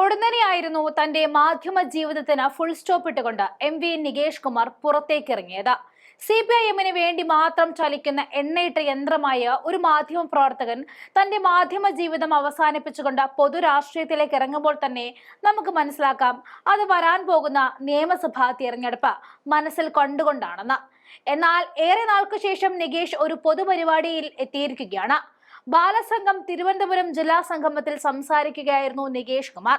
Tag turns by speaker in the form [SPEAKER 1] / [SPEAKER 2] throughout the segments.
[SPEAKER 1] പൊടുന്നനെയായിരുന്നു തന്റെ മാധ്യമ ജീവിതത്തിന് ഫുൾ സ്റ്റോപ്പ് ഇട്ടുകൊണ്ട് എം വി നികേഷ് കുമാർ പുറത്തേക്കിറങ്ങിയത് സി പി ഐ എമ്മിന് വേണ്ടി മാത്രം ചലിക്കുന്ന എണ്ണയിട്ട യന്ത്രമായ ഒരു മാധ്യമ പ്രവർത്തകൻ തന്റെ മാധ്യമ ജീവിതം അവസാനിപ്പിച്ചുകൊണ്ട് പൊതുരാഷ്ട്രീയത്തിലേക്ക് ഇറങ്ങുമ്പോൾ തന്നെ നമുക്ക് മനസ്സിലാക്കാം അത് വരാൻ പോകുന്ന നിയമസഭാ തിരഞ്ഞെടുപ്പ് മനസ്സിൽ കണ്ടുകൊണ്ടാണെന്ന്. എന്നാൽ ഏറെ നാൾക്കു ശേഷം നികേഷ് ഒരു പൊതുപരിപാടിയിൽ എത്തിയിരിക്കുകയാണ്. ബാലസംഘം തിരുവനന്തപുരം ജില്ലാ സംഗമത്തിൽ സംസാരിക്കുകയായിരുന്നു നികേഷ് കുമാർ.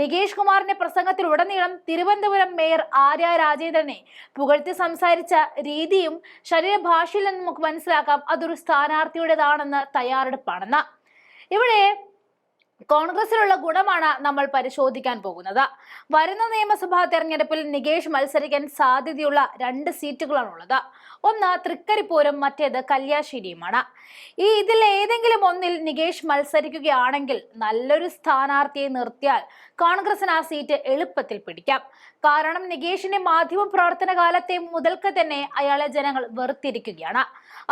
[SPEAKER 1] നികേഷ് കുമാറിന്റെ പ്രസംഗത്തിൽ ഉടനീളം തിരുവനന്തപുരം മേയർ ആര്യ രാജേന്ദ്രനെ പുകഴ്ത്തി സംസാരിച്ച രീതിയും ശരീരഭാഷയിൽ നിന്ന് നമുക്ക് മനസ്സിലാക്കാം. അതൊരു സ്ഥാനാർത്ഥിയുടേതാണെന്ന് തയ്യാറെടുപ്പാണെന്ന്. ഇവിടെ കോൺഗ്രസിലുള്ള ഗുണമാണ് നമ്മൾ പരിശോധിക്കാൻ പോകുന്നത്. വരുന്ന നിയമസഭാ തെരഞ്ഞെടുപ്പിൽ നികേഷ് മത്സരിക്കാൻ സാധ്യതയുള്ള രണ്ട് സീറ്റുകളാണുള്ളത്. ഒന്ന് തൃക്കരിപ്പൂരും മറ്റേത് കല്യാശ്ശേരിയുമാണ്. ഈ ഇതിൽ ഏതെങ്കിലും ഒന്നിൽ നികേഷ് മത്സരിക്കുകയാണെങ്കിൽ നല്ലൊരു സ്ഥാനാർത്ഥിയെ നിർത്തിയാൽ കോൺഗ്രസിന് ആ സീറ്റ് എളുപ്പത്തിൽ പിടിക്കാം. കാരണം നികേഷിന്റെ മാധ്യമ പ്രവർത്തന കാലത്തെ മുതൽക്ക് തന്നെ അയാളെ ജനങ്ങൾ വെറുത്തിരിക്കുകയാണ്.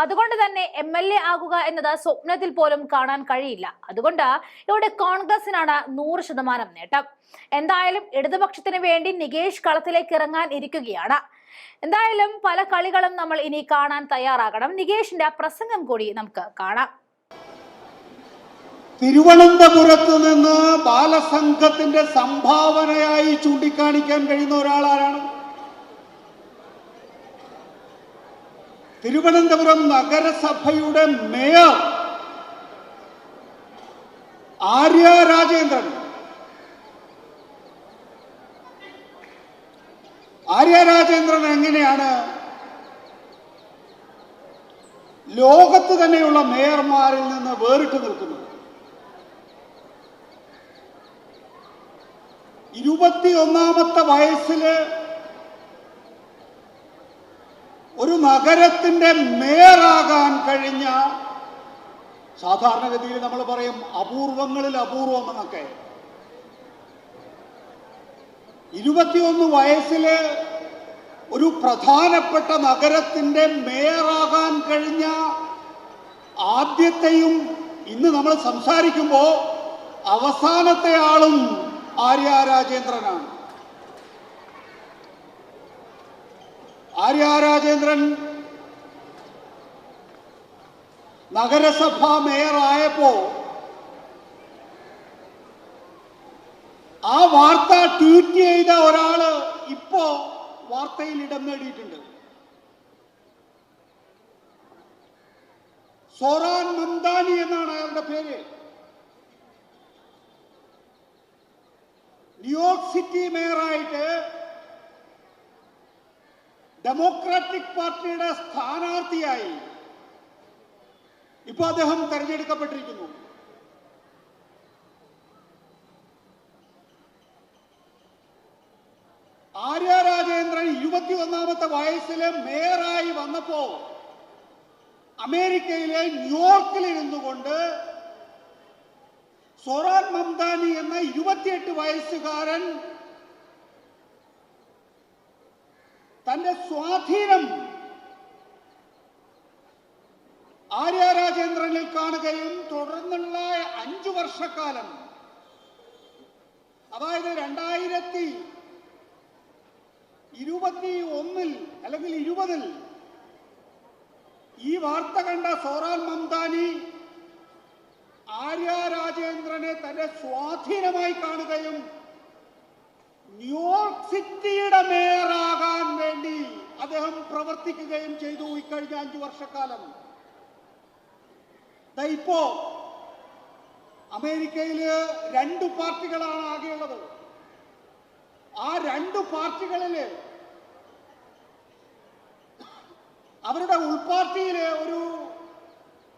[SPEAKER 1] അതുകൊണ്ട് തന്നെ എം എൽ എ ആകുക എന്നത് സ്വപ്നത്തിൽ പോലും കാണാൻ കഴിയില്ല. അതുകൊണ്ട് ഇവിടെ കോൺഗ്രസിനാണ് നൂറ് ശതമാനം നേട്ടം. എന്തായാലും ഇടതുപക്ഷത്തിന് വേണ്ടി നികേഷ് കളത്തിലേക്ക് ഇറങ്ങാൻ ഇരിക്കുകയാണ്. എന്തായാലും പല കളികളും നമ്മൾ ഇനി കാണാൻ തയ്യാറാകണം. നികേഷിന്റെ ആ പ്രസംഗം കൂടി നമുക്ക് കാണാം.
[SPEAKER 2] തിരുവനന്തപുരത്ത് നിന്ന് ബാലസംഘത്തിന്റെ സംഭാവനയായി ചൂണ്ടിക്കാണിക്കാൻ കഴിയുന്ന ഒരാളാരാണ്? തിരുവനന്തപുരം നഗരസഭയുടെ മേയർ ആര്യ രാജേന്ദ്രൻ. ആര്യ രാജേന്ദ്രൻ എങ്ങനെയാണ്? ലോകത്ത് തന്നെയുള്ള മേയർമാരിൽ നിന്ന് വേറിട്ട് നിൽക്കുന്നത്. ഇരുപത്തിയൊന്നാമത്തെ വയസ്സിൽ ഒരു നഗരത്തിന്റെ മേയറാകാൻ കഴിഞ്ഞ സാധാരണഗതിയിൽ നമ്മൾ പറയും അപൂർവങ്ങളിൽ അപൂർവം എന്നൊക്കെ. ഇരുപത്തിയൊന്ന് വയസ്സിൽ ഒരു പ്രധാനപ്പെട്ട നഗരത്തിന്റെ മേയറാകാൻ കഴിഞ്ഞ ആദ്യത്തെയും ഇന്ന് നമ്മൾ സംസാരിക്കുമ്പോൾ അവസാനത്തെ ആളും ആര്യ രാജേന്ദ്രനാണ്. ആര്യ രാജേന്ദ്രൻ നഗരസഭാ മേയറായപ്പോ ആ വാർത്ത ട്വീറ്റ് ചെയ്ത ഒരാൾ ഇപ്പോ വാർത്തയിൽ ഇടം നേടിയിട്ടുണ്ട്. സോറാൻ മന്ദാനി എന്നാണ് അയാളുടെ പേര്. ന്യൂയോർക്ക് സിറ്റി മേയറായിട്ട് ഡെമോക്രാറ്റിക് പാർട്ടിയുടെ സ്ഥാനാർത്ഥിയായി ഇപ്പൊ അദ്ദേഹം തെരഞ്ഞെടുക്കപ്പെട്ടിരിക്കുന്നു ആര്യ രാജേന്ദ്രൻ ഇരുപത്തി ഒന്നാമത്തെ വയസ്സിൽ മേയറായി വന്നപ്പോ അമേരിക്കയിലെ ന്യൂയോർക്കിൽ ഇരുന്നു കൊണ്ട് സൊറാൻ മംദാനി എന്ന ഇരുപത്തിയെട്ട് വയസ്സുകാരൻ തന്റെ സ്വാധീനം ആര്യ രാജേന്ദ്രനിൽ കാണുകയും തുടർന്നുള്ള അഞ്ചു വർഷക്കാലം അതായത് രണ്ടായിരത്തി ഇരുപത്തി ഒന്നിൽ അല്ലെങ്കിൽ ഇരുപതിൽ ഈ വാർത്ത കണ്ട സോറാൻ മംദാനി ആര്യ രാജേന്ദ്രനെ തന്റെ സ്വാധീനമായി കാണുകയും ന്യൂയോർക്ക് സിറ്റിയുടെ മേയറാകാൻ വേണ്ടി അദ്ദേഹം പ്രവർത്തിക്കുകയും ചെയ്തു ഇക്കഴിഞ്ഞ അഞ്ചു വർഷക്കാലം. ഇപ്പോ അമേരിക്കയിൽ രണ്ടു പാർട്ടികളാണ് ആകെയുള്ളത്. ആ രണ്ട് പാർട്ടികളിൽ അവരുടെ ഉൾപാർട്ടിയിൽ ഒരു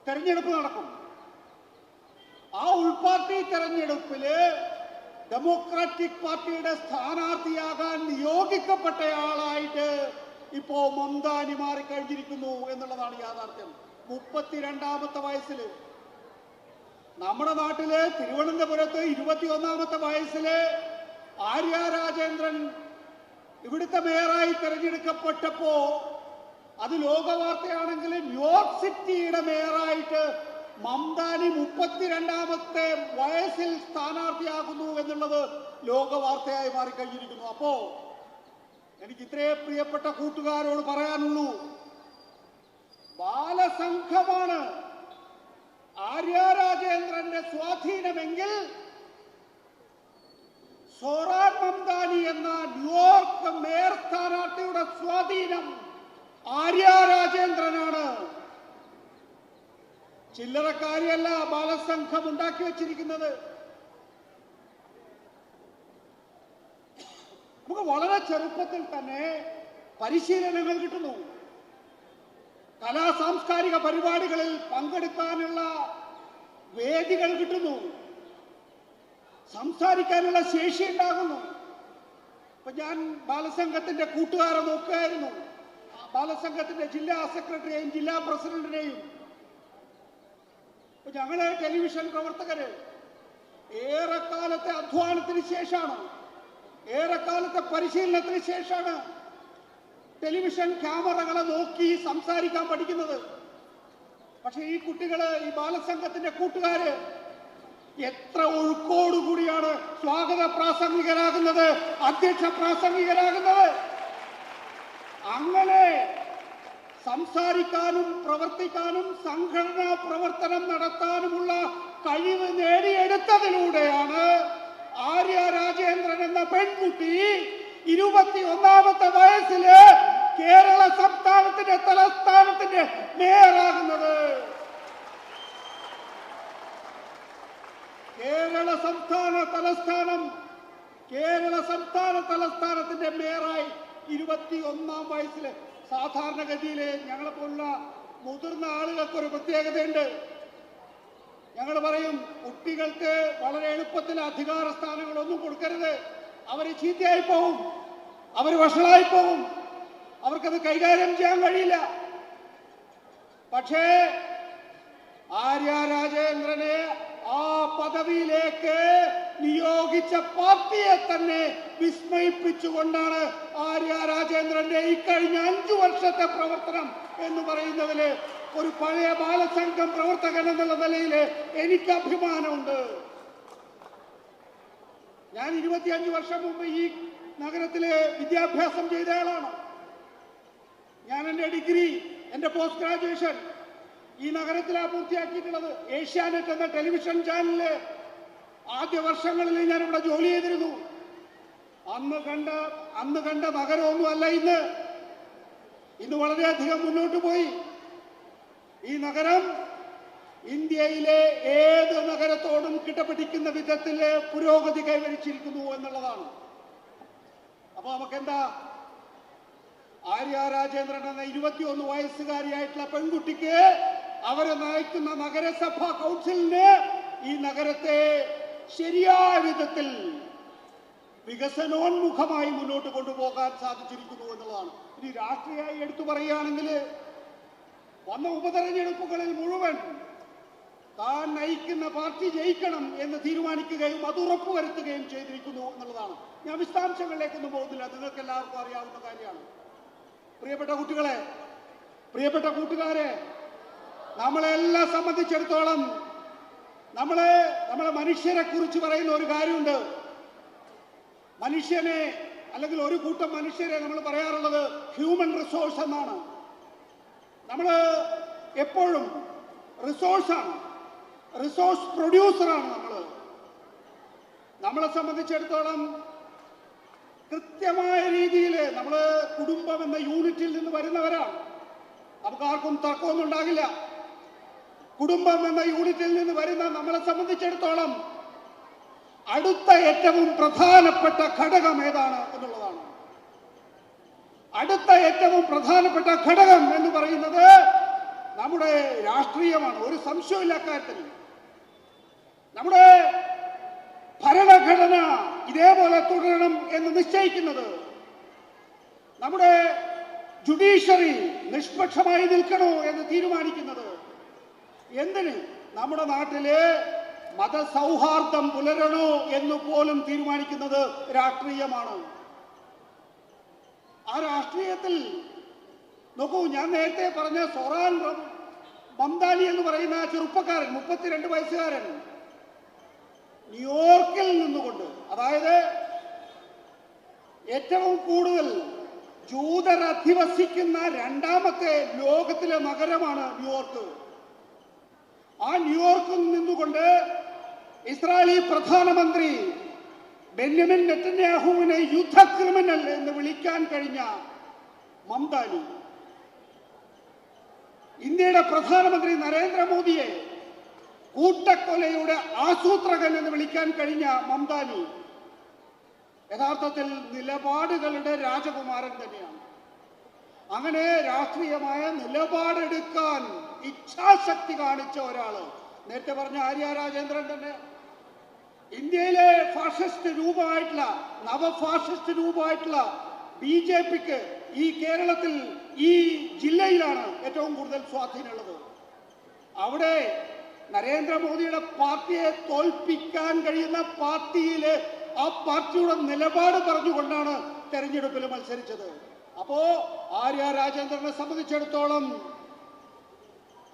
[SPEAKER 2] തെരഞ്ഞെടുപ്പ് നടക്കും. ആ ഉൾപാർട്ടി തെരഞ്ഞെടുപ്പിൽ ഡെമോക്രാറ്റിക് പാർട്ടിയുടെ സ്ഥാനാർത്ഥിയാകാൻ നിയോഗിക്കപ്പെട്ടയാളായിട്ട് ഇപ്പോ മന്ദാനി മാറിക്കഴിഞ്ഞിരിക്കുന്നു എന്നുള്ളതാണ് യാഥാർത്ഥ്യം. മുപ്പത്തിരണ്ടാമത്തെ വയസ്സിൽ. നമ്മുടെ നാട്ടിൽ തിരുവനന്തപുരത്ത് ഇരുപത്തിയൊന്നാമത്തെ വയസ്സിൽ ആര്യ രാജേന്ദ്രൻ ഇവിടുത്തെ മേയറായി തിരഞ്ഞെടുക്കപ്പെട്ടപ്പോ അത് ലോകവാർത്തയാണെങ്കിൽ ന്യൂയോർക്ക് സിറ്റിയുടെ മേയറായിട്ട് മംദാനി മുപ്പത്തിരണ്ടാമത്തെ വയസ്സിൽ സ്ഥാനാർത്ഥിയാകുന്നു എന്നുള്ളത് ലോകവാർത്തയായി മാറിക്കഴിഞ്ഞിരിക്കുന്നു. അപ്പോ എനിക്ക് ഇത്രേ പ്രിയപ്പെട്ട കൂട്ടുകാരോട് പറയാനുള്ളൂ ബാലസംഘമാണ് ആര്യ രാജേന്ദ്രന്റെ സ്വാധീനമെങ്കിൽ സോറാൻ മംദാനി എന്ന ന്യൂയോർക്ക് മേയർ സ്ഥാനാർത്ഥിയുടെ സ്വാധീനം ആര്യ രാജേന്ദ്രനാണ്. ചില്ലറക്കാരിയല്ല ബാലസംഘം ഉണ്ടാക്കി വച്ചിരിക്കുന്നത്. നമുക്ക് വളരെ ചെറുപ്പത്തിൽ തന്നെ പരിശീലനങ്ങൾ കിട്ടുന്നു. കലാ സാംസ്കാരിക പരിപാടികളിൽ പങ്കെടുക്കാനുള്ള വേദികൾ കിട്ടുന്നു. സംസാരിക്കാനുള്ള ശേഷി ഉണ്ടാകുന്നു. ഇപ്പൊ ഞാൻ ബാലസംഘത്തിന്റെ കൂട്ടുകാരെ നോക്കുകയായിരുന്നു. ബാലസംഘത്തിന്റെ ജില്ലാ സെക്രട്ടറിയെയും ജില്ലാ പ്രസിഡന്റിനെയും. ഇപ്പൊ ഞങ്ങളെ ടെലിവിഷൻ പ്രവർത്തകര് ഏറെക്കാലത്തെ അധ്വാനത്തിന് ശേഷമാണ്. ഏറെക്കാലത്തെ പരിശീലനത്തിന് ശേഷമാണ് ടെലിവിഷൻ ക്യാമറകളെ നോക്കി സംസാരിക്കാൻ പഠിക്കുന്നത്. പക്ഷെ ഈ കുട്ടികൾ ഈ ബാലസംഘത്തിന്റെ കൂട്ടുകാര് എത്ര ഒഴുക്കോടുകൂടിയാണ് സ്വാഗത പ്രാസംഗികരാകുന്നത് അധ്യക്ഷ പ്രാസംഗികരാകുന്നത്. അങ്ങനെ സംസാരിക്കാനും പ്രവർത്തിക്കാനും സംഘടനാ പ്രവർത്തനം നടത്താനുമുള്ള കഴിവ് നേടിയെടുത്തതിലൂടെയാണ് ആര്യ രാജേന്ദ്രൻ എന്ന പെൺകുട്ടി ഇരുപത്തി ഒന്നാമത്തെ വയസ്സിൽ കേരള സംസ്ഥാനത്തിന്റെ തലസ്ഥാനത്തിന്റെ മേയറാകുന്നത്. കേരള സംസ്ഥാന തലസ്ഥാനം കേരള സംസ്ഥാന തലസ്ഥാനത്തിന്റെ മേയറായി ഇരുപത്തി ഒന്നാം വയസ്സിൽ സാധാരണഗതിയിൽ ഞങ്ങളെ പോലുള്ള മുതിർന്ന ആളുകൾക്ക് ഒരു പ്രത്യേകതയുണ്ട്. ഞങ്ങൾ പറയും കുട്ടികൾക്ക് വളരെ എളുപ്പത്തിൽ അധികാര സ്ഥാനങ്ങളൊന്നും കൊടുക്കരുത്. അവർ ചീത്തയായി പോകും അവർ വഷളായി പോകും അവർക്കത് കൈകാര്യം ചെയ്യാൻ കഴിയില്ല. പക്ഷേ ആര്യ രാജേന്ദ്രനെ ആ പദവിയിലേക്ക് നിയോഗിച്ച പാർട്ടിയെ തന്നെ വിസ്മയിപ്പിച്ചുകൊണ്ടാണ് ആര്യ രാജേന്ദ്രന്റെ ഇക്കഴിഞ്ഞ അഞ്ചു വർഷത്തെ പ്രവർത്തനം എന്ന് പറയുന്നതിൽ ഒരു പഴയ ബാലസംഘം പ്രവർത്തകൻ എന്നുള്ള നിലയിൽ എനിക്ക് അഭിമാനമുണ്ട്. ഞാൻ ഇരുപത്തിയഞ്ച് വർഷം മുമ്പ് ഈ നഗരത്തിലെ വിദ്യാഭ്യാസം ചെയ്തയാളാണ്. ഞാൻ എന്റെ ഡിഗ്രി എന്റെ പോസ്റ്റ് ഗ്രാജുവേഷൻ ഈ നഗരത്തിലാണ് പൂർത്തിയാക്കിയിട്ടുള്ളത് ഏഷ്യാനെറ്റ് എന്ന ടെലിവിഷൻ ചാനലിൽ ആദ്യ വർഷങ്ങളിൽ ഞാൻ ഇവിടെ ജോലി ചെയ്തിരുന്നു. അന്ന് കണ്ട അന്ന് കണ്ട നഗരമൊന്നുമല്ല ഇന്ന്. ഇന്ന് വളരെയധികം മുന്നോട്ട് പോയി. ഈ നഗരം ഇന്ത്യയിലെ ഏത് നഗരത്തോടും കിട്ടപ്പെട്ടിരിക്കുന്ന വിധത്തിൽ പുരോഗതി കൈവരിച്ചിരിക്കുന്നു എന്നുള്ളതാണ്. അപ്പൊ നമുക്കെന്താ? ആര്യ രാജേന്ദ്രൻ എന്ന ഇരുപത്തിയൊന്ന് വയസ്സുകാരിയായിട്ടുള്ള പെൺകുട്ടിക്ക് അവരെ നയിക്കുന്ന നഗരസഭാ കൗൺസിലിന് ഈ നഗരത്തെ ശരിയായ വിധത്തിൽ വികസനോന്മുഖമായി മുന്നോട്ട് കൊണ്ടുപോകാൻ സാധിച്ചിരിക്കുന്നു എന്നുള്ളതാണ്. ഇനി രാഷ്ട്രീയമായി എടുത്തു പറയുകയാണെങ്കിൽ വന്ന ഉപതെരഞ്ഞെടുപ്പുകളിൽ മുഴുവൻ താൻ നയിക്കുന്ന പാർട്ടി ജയിക്കണം എന്ന് തീരുമാനിക്കുകയും അത് ഉറപ്പുവരുത്തുകയും ചെയ്തിരിക്കുന്നു എന്നുള്ളതാണ്. ഞാൻ വിശദാംശങ്ങളിലേക്കൊന്നും പോകുന്നില്ല. നിങ്ങൾക്ക് എല്ലാവർക്കും അറിയാവുന്ന കാര്യമാണ്. പ്രിയപ്പെട്ട കുട്ടികളെ പ്രിയപ്പെട്ട കൂട്ടുകാരെ നമ്മളെല്ലാം സംബന്ധിച്ചിടത്തോളം നമ്മളെ നമ്മളെ മനുഷ്യരെ കുറിച്ച് പറയുന്ന ഒരു കാര്യമുണ്ട്. മനുഷ്യനെ അല്ലെങ്കിൽ ഒരു കൂട്ടം മനുഷ്യരെ നമ്മൾ പറയാറുള്ളത് ഹ്യൂമൻ റിസോഴ്സ് എന്നാണ്. നമ്മൾ എപ്പോഴും റിസോഴ്സാണ് റിസോഴ്സ് പ്രൊഡ്യൂസറാണ് നമ്മൾ. നമ്മളെ സംബന്ധിച്ചിടത്തോളം കൃത്യമായ രീതിയിൽ നമ്മൾ കുടുംബം എന്ന യൂണിറ്റിൽ നിന്ന് വരുന്നവരാണ്. നമുക്ക് ആർക്കും തർക്കമൊന്നും ഉണ്ടാകില്ല. കുടുംബം എന്ന യൂണിറ്റിൽ നിന്ന് വരുന്ന നമ്മളെ സംബന്ധിച്ചിടത്തോളം അടുത്ത ഏറ്റവും പ്രധാനപ്പെട്ട ഘടകം ഏതാണ് എന്നുള്ളതാണ്. അടുത്ത ഏറ്റവും പ്രധാനപ്പെട്ട ഘടകം എന്ന് പറയുന്നത് നമ്മുടെ രാഷ്ട്രീയമാണ്. ഒരു സംശയമില്ല അക്കാര്യത്തിൽ. നമ്മുടെ ഭരണഘടന ഇതേപോലെ തുടരണം എന്ന് നിശ്ചയിക്കുന്നത് നമ്മുടെ ജുഡീഷ്യറി നിഷ്പക്ഷമായി നിൽക്കണോ എന്ന് തീരുമാനിക്കുന്നത് എന്തിന്? നമ്മുടെ നാട്ടിൽ മതസൗഹാർദ്ദം പുലരണോ എന്ന് പോലും തീരുമാനിക്കുന്നത് രാഷ്ട്രീയമാണ്? ആ രാഷ്ട്രീയത്തിൽ നോക്കൂ ഞാൻ നേരത്തെ പറഞ്ഞ സൊറാൻ മംദാനി എന്ന് പറയുന്ന ചെറുപ്പക്കാരൻ മുപ്പത്തിരണ്ട് വയസ്സുകാരൻ ന്യൂയോർക്കിൽ നിന്നുകൊണ്ട് അതായത് ഏറ്റവും കൂടുതൽ ജൂതർ അധിവസിക്കുന്ന രണ്ടാമത്തെ ലോകത്തിലെ നഗരമാണ് ന്യൂയോർക്ക്. ആ ന്യൂയോർക്കിൽ നിന്നുകൊണ്ട് ഇസ്രായേലി പ്രധാനമന്ത്രി ബെന്യമിൻ നെത്തന്യാഹുവിനെ യുദ്ധ ക്രിമിനൽ എന്ന് വിളിക്കാൻ കഴിഞ്ഞ മംദാനി. ഇന്ത്യയുടെ പ്രധാനമന്ത്രി നരേന്ദ്രമോദിയെ കൂട്ടക്കൊലയുടെ ആസൂത്രകൻ എന്ന് വിളിക്കാൻ കഴിഞ്ഞ മംദാനി യഥാർത്ഥത്തിൽ നിലപാടുകളുടെ രാജകുമാരൻ തന്നെയാണ്. അങ്ങനെ രാഷ്ട്രീയമായ നിലപാടെടുക്കാൻ ഇച്ഛാശക്തി കാണിച്ച ഒരാൾ. നേരത്തെ പറഞ്ഞ ആര്യ രാജേന്ദ്രൻ തന്നെ. ഇന്ത്യയിലെ ഫാഷിസ്റ്റ് രൂപമായിട്ടുള്ള നവഫാഷിസ്റ്റ് രൂപമായിട്ടുള്ള ബി ജെ പിക്ക് ഈ കേരളത്തിൽ ഈ ജില്ലയിലാണ് ഏറ്റവും കൂടുതൽ സ്വാധീനമുള്ളത്. അവിടെ നരേന്ദ്രമോദിയുടെ പാർട്ടിയെ തോൽപ്പിക്കാൻ കഴിയുന്ന പാർട്ടിയിലെ ആ പാർട്ടിയുടെ നിലപാട് പറഞ്ഞുകൊണ്ടാണ് തെരഞ്ഞെടുപ്പിൽ മത്സരിച്ചത്. അപ്പോ ആര്യ രാജേന്ദ്രനെ സംബന്ധിച്ചിടത്തോളം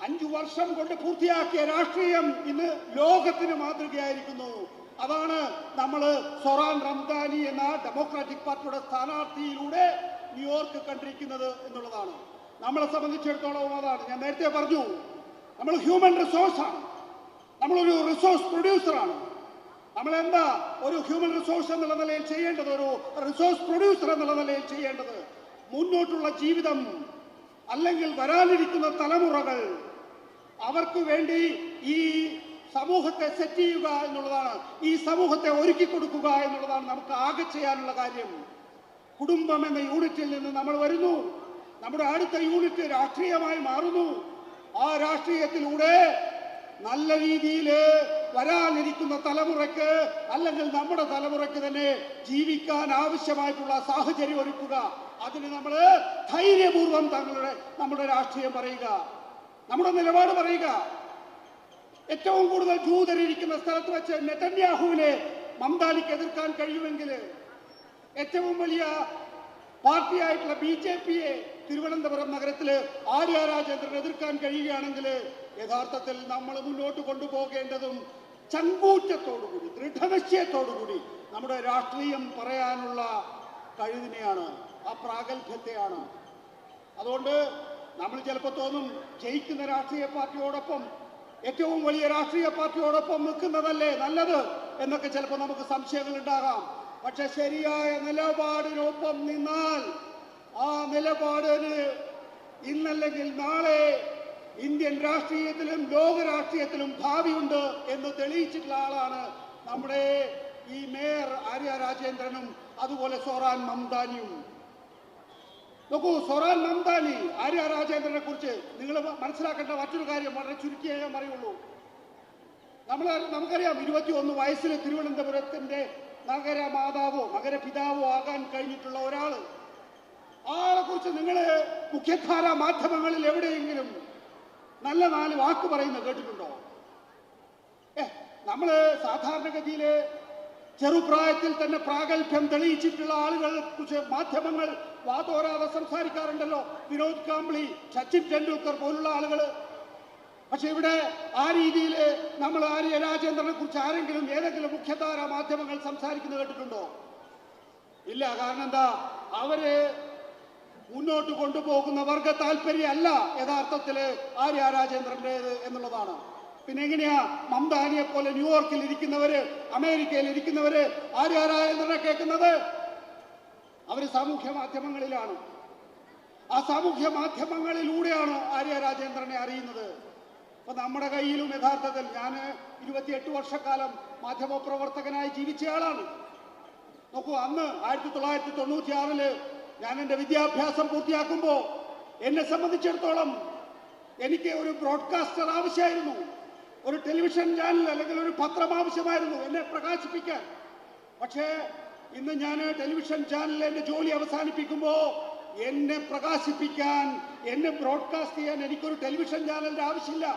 [SPEAKER 2] അഞ്ചു വർഷം കൊണ്ട് പൂർത്തിയാക്കിയ രാഷ്ട്രീയം ഇന്ന് ലോകത്തിന് മാതൃകയായിരിക്കുന്നു. അതാണ് നമ്മൾ സൊറാൻ റംദാനി എന്ന ഡെമോക്രാറ്റിക് പാർട്ടിയുടെ സ്ഥാനാർത്ഥിയിലൂടെ ന്യൂയോർക്ക് കണ്ടിരിക്കുന്നത് എന്നുള്ളതാണ്. നമ്മളെ സംബന്ധിച്ചിടത്തോളം അതാണ്. ഞാൻ നേരത്തെ പറഞ്ഞു നമ്മൾ ഹ്യൂമൻ റിസോഴ്സ് ആണ്. നമ്മളൊരു റിസോഴ്സ് പ്രൊഡ്യൂസറാണ് നമ്മളെന്താ ഒരു ഹ്യൂമൻ റിസോഴ്സ് എന്നുള്ള നിലയിൽ ചെയ്യേണ്ടത്? ഒരു റിസോഴ്സ് പ്രൊഡ്യൂസർ എന്നുള്ള നിലയിൽ ചെയ്യേണ്ടത്? മുന്നോട്ടുള്ള ജീവിതം അല്ലെങ്കിൽ വരാനിരിക്കുന്ന തലമുറകൾ അവർക്ക് വേണ്ടി ഈ സമൂഹത്തെ സെറ്റ് ചെയ്യുക എന്നുള്ളതാണ്. ഈ സമൂഹത്തെ ഒരുക്കി കൊടുക്കുക എന്നുള്ളതാണ് നമുക്ക് ആകെ ചെയ്യാനുള്ള കാര്യം. കുടുംബം എന്ന യൂണിറ്റിൽ നിന്ന് നമ്മൾ വരുന്നു. നമ്മുടെ അടുത്ത യൂണിറ്റ് രാഷ്ട്രീയമായി മാറുന്നു. ആ രാഷ്ട്രീയത്തിലൂടെ നല്ല രീതിയിൽ വരാനിരിക്കുന്ന തലമുറയ്ക്ക് അല്ലെങ്കിൽ നമ്മുടെ തലമുറയ്ക്ക് തന്നെ ജീവിക്കാൻ ആവശ്യമായിട്ടുള്ള സാഹചര്യം ഒരുക്കുക. അതിന് നമ്മൾ ധൈര്യപൂർവം തങ്ങളുടെ നമ്മുടെ രാഷ്ട്രീയം പറയുക. നമ്മുടെ നിലപാട് പറയുക. ഏറ്റവും കൂടുതൽ ജൂതരിരിക്കുന്ന സ്ഥലത്ത് വെച്ച് നെതന്യാഹുവിനെ മംദാനിക്ക് എതിർക്കാൻ കഴിയുമെങ്കിൽ ഏറ്റവും വലിയ പാർട്ടിയായിട്ടുള്ള ബി ജെ പിയെ തിരുവനന്തപുരം നഗരത്തിൽ ആര്യ രാജേന്ദ്രൻ എതിർക്കാൻ കഴിയുകയാണെങ്കിൽ യഥാർത്ഥത്തിൽ നമ്മൾ മുന്നോട്ട് കൊണ്ടുപോകേണ്ടതും ചങ്കൂറ്റത്തോടുകൂടി ദൃഢനിശ്ചയത്തോടുകൂടി നമ്മുടെ രാഷ്ട്രീയം പറയാനുള്ള കഴിവിനെയാണ് ആ പ്രാഗൽഭ്യത്തെയാണ്. അതുകൊണ്ട് നമ്മൾ ചിലപ്പോൾ തോന്നും ജയിക്കുന്ന രാഷ്ട്രീയ പാർട്ടിയോടൊപ്പം ഏറ്റവും വലിയ രാഷ്ട്രീയ പാർട്ടിയോടൊപ്പം നിൽക്കുന്നതല്ലേ നല്ലത് എന്നൊക്കെ ചിലപ്പോൾ നമുക്ക് സംശയങ്ങൾ ഉണ്ടാകാം പക്ഷെ ശരിയായ നിലപാടിനൊപ്പം നിന്നാൽ ആ നിലപാടിന് ഇന്നല്ലെങ്കിൽ നാളെ ഇന്ത്യൻ രാഷ്ട്രീയത്തിലും ലോക രാഷ്ട്രീയത്തിലും ഭാവിയുണ്ട് എന്ന് തെളിയിച്ചിട്ടുള്ള ആളാണ് നമ്മുടെ ഈ മേയർ ആര്യ രാജേന്ദ്രനും അതുപോലെ സോറാൻ മംദാനിയും. നോക്കൂ സൊറാൻ മംദാനി ആര്യ രാജേന്ദ്രനെ കുറിച്ച് നിങ്ങൾ മനസ്സിലാക്കേണ്ട മറ്റൊരു കാര്യം വളരെ ചുരുക്കിയേ ഞാൻ പറയുള്ളൂ. നമ്മൾ നമുക്കറിയാം ഇരുപത്തി ഒന്ന് വയസ്സിൽ തിരുവനന്തപുരത്തിന്റെ നഗര മാതാവോ നഗരപിതാവോ ആകാൻ കഴിഞ്ഞിട്ടുള്ള ഒരാൾ. ആളെ കുറിച്ച് നിങ്ങൾ മുഖ്യധാര മാധ്യമങ്ങളിൽ എവിടെയെങ്കിലും നല്ല നാല് വാക്ക് പറയുന്നത് കേട്ടിട്ടുണ്ടോ? ഏ നമ്മൾ സാധാരണഗതിയിൽ ചെറുപ്രായത്തിൽ തന്നെ പ്രാഗൽഭ്യം തെളിയിച്ചിട്ടുള്ള ആളുകൾ കുറിച്ച് മാധ്യമങ്ങൾ വാതോരാതെ സംസാരിക്കാറുണ്ടല്ലോ. വിനോദ് കാംബ്ലി സച്ചിൻ ടെണ്ടുൽക്കർ പോലുള്ള ആളുകൾ പക്ഷെ ഇവിടെ ആ രീതിയിൽ നമ്മൾ ആര്യ രാജേന്ദ്രനെ കുറിച്ച് ആരെങ്കിലും ഏതെങ്കിലും മുഖ്യധാര മാധ്യമങ്ങൾ സംസാരിക്കുന്നത് കേട്ടിട്ടുണ്ടോ? ഇല്ല. കാരണം എന്താ? അവർ മുന്നോട്ട് കൊണ്ടുപോകുന്ന വർഗ താല്പര്യമല്ല യഥാർത്ഥത്തിൽ ആര്യ രാജേന്ദ്രന്റെത് എന്നുള്ളതാണ്. പിന്നെ എങ്ങനെയാ? മംദാനിയെ പോലെ ന്യൂയോർക്കിൽ ഇരിക്കുന്നവര് അമേരിക്കയിൽ ഇരിക്കുന്നവര് ആര്യ രാജേന്ദ്രനെ കേൾക്കുന്നത്? അവർ സാമൂഹ്യ മാധ്യമങ്ങളിലാണ്. ആ സാമൂഹ്യ മാധ്യമങ്ങളിലൂടെയാണ് ആര്യ രാജേന്ദ്രനെ അറിയുന്നത്? അപ്പൊ നമ്മുടെ കയ്യിലും യഥാർത്ഥത്തിൽ ഞാൻ ഇരുപത്തിയെട്ട് വർഷക്കാലം മാധ്യമപ്രവർത്തകനായി ജീവിച്ചയാളാണ് നോക്കൂ അന്ന് ആയിരത്തി തൊള്ളായിരത്തി തൊണ്ണൂറ്റി ആറിൽ ഞാൻ എന്റെ വിദ്യാഭ്യാസം പൂർത്തിയാക്കുമ്പോൾ എന്നെ സംബന്ധിച്ചിടത്തോളം എനിക്ക് ഒരു ബ്രോഡ്കാസ്റ്റർ ആവശ്യമായിരുന്നു. ഒരു ടെലിവിഷൻ ചാനൽ അല്ലെങ്കിൽ ഒരു പത്രം ആവശ്യമായിരുന്നു എന്നെ പ്രകാശിപ്പിക്കാൻ. പക്ഷേ ഇന്ന് ഞാൻ ടെലിവിഷൻ ചാനലിൽ എന്റെ ജോലി അവസാനിപ്പിക്കുമ്പോൾ എന്നെ പ്രകാശിപ്പിക്കാൻ എന്നെ ബ്രോഡ്കാസ്റ്റ് ചെയ്യാൻ എനിക്കൊരു ടെലിവിഷൻ ചാനലിന്റെ ആവശ്യമില്ല.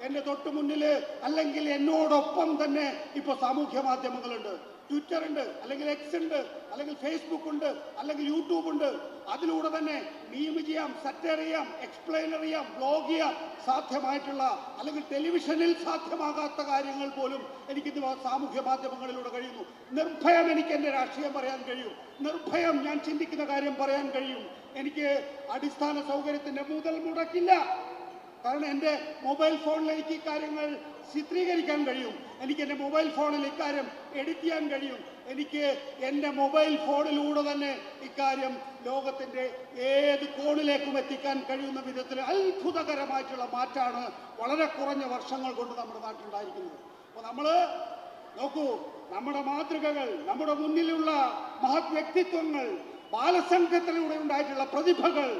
[SPEAKER 2] എന്റെ തൊട്ടു മുന്നിൽ അല്ലെങ്കിൽ എന്നോടൊപ്പം തന്നെ ഇപ്പോൾ സാമൂഹ്യ മാധ്യമങ്ങളുണ്ട്. ട്വിറ്റർ ഉണ്ട് അല്ലെങ്കിൽ എക്സ് ഉണ്ട് അല്ലെങ്കിൽ ഫേസ്ബുക്ക് ഉണ്ട് അല്ലെങ്കിൽ യൂട്യൂബ് ഉണ്ട്. അതിലൂടെ തന്നെ മീം ചെയ്യാം സറ്റർ ചെയ്യാം എക്സ്പ്ലെയിനർ ചെയ്യാം ബ്ലോഗ് ചെയ്യാം സാധ്യമായിട്ടുള്ള അല്ലെങ്കിൽ ടെലിവിഷനിൽ സാധ്യമാകാത്ത കാര്യങ്ങൾ പോലും എനിക്ക് സാമൂഹ്യ മാധ്യമങ്ങളിലൂടെ കഴിയുന്നു. നിർഭയം എനിക്ക് എന്റെ രാഷ്ട്രീയം പറയാൻ കഴിയും. നിർഭയം ഞാൻ ചിന്തിക്കുന്ന കാര്യം പറയാൻ കഴിയും. എനിക്ക് അടിസ്ഥാന സൗകര്യത്തിന്റെ മുതൽ മുടക്കില്ല. കാരണം എന്റെ മൊബൈൽ ഫോണിലേക്ക് ഇക്കാര്യങ്ങൾ ചിത്രീകരിക്കാൻ കഴിയും. എനിക്ക് എന്റെ മൊബൈൽ ഫോണിൽ ഇക്കാര്യം എഡിറ്റ് ചെയ്യാൻ കഴിയും. എനിക്ക് എന്റെ മൊബൈൽ ഫോണിലൂടെ തന്നെ ഇക്കാര്യം ലോകത്തിന്റെ ഏത് കോണിലേക്കും എത്തിക്കാൻ കഴിയുന്ന വിധത്തിൽ അത്ഭുതകരമായിട്ടുള്ള മാറ്റാണ് വളരെ കുറഞ്ഞ വർഷങ്ങൾ കൊണ്ട് നമ്മുടെ നാട്ടിലുണ്ടായിരിക്കുന്നത്. അപ്പോൾ നമ്മൾ നോക്കൂ നമ്മുടെ മാതൃകകൾ നമ്മുടെ മുന്നിലുള്ള മഹത് വ്യക്തിത്വങ്ങൾ ബാലസംഘത്തിലൂടെ ഉണ്ടായിട്ടുള്ള പ്രതിഭകൾ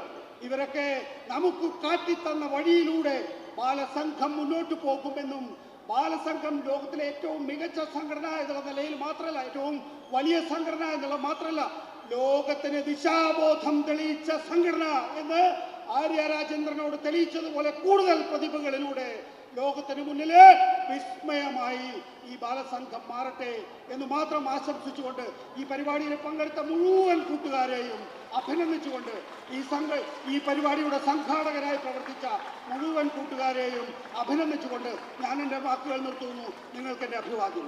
[SPEAKER 2] ഇവരൊക്കെ നമുക്ക് കാട്ടിത്തന്ന വഴിയിലൂടെ ബാലസംഘം മുന്നോട്ട് പോകുമെന്നും ബാലസംഘം ലോകത്തിലെ ഏറ്റവും മികച്ച സംഘടന എന്നുള്ള നിലയിൽ മാത്രമല്ല ഏറ്റവും വലിയ സംഘടന എന്നുള്ള മാത്രമല്ല ലോകത്തിന് ദിശാബോധം തെളിയിച്ച സംഘടന എന്ന് ആര്യ രാജേന്ദ്രനോട് തെളിയിച്ചതുപോലെ കൂടുതൽ പ്രതിഭകളിലൂടെ ലോകത്തിന് മുന്നിൽ വിസ്മയമായി ഈ ബാലസംഘം മാറട്ടെ എന്ന് മാത്രം ആശംസിച്ചുകൊണ്ട് ഈ പരിപാടിയിൽ പങ്കെടുത്ത മുഴുവൻ കൂട്ടുകാരെയും അഭിനന്ദിച്ചുകൊണ്ട് ഈ സംഘ ഈ പരിപാടിയുടെ സംഘാടകരായി പ്രവർത്തിച്ച മുഴുവൻ കൂട്ടുകാരെയും അഭിനന്ദിച്ചുകൊണ്ട് ഞാൻ എന്റെ വാക്കുകൾ നിർത്തുന്നു. നിങ്ങൾക്ക് എന്റെ അഭിവാദ്യം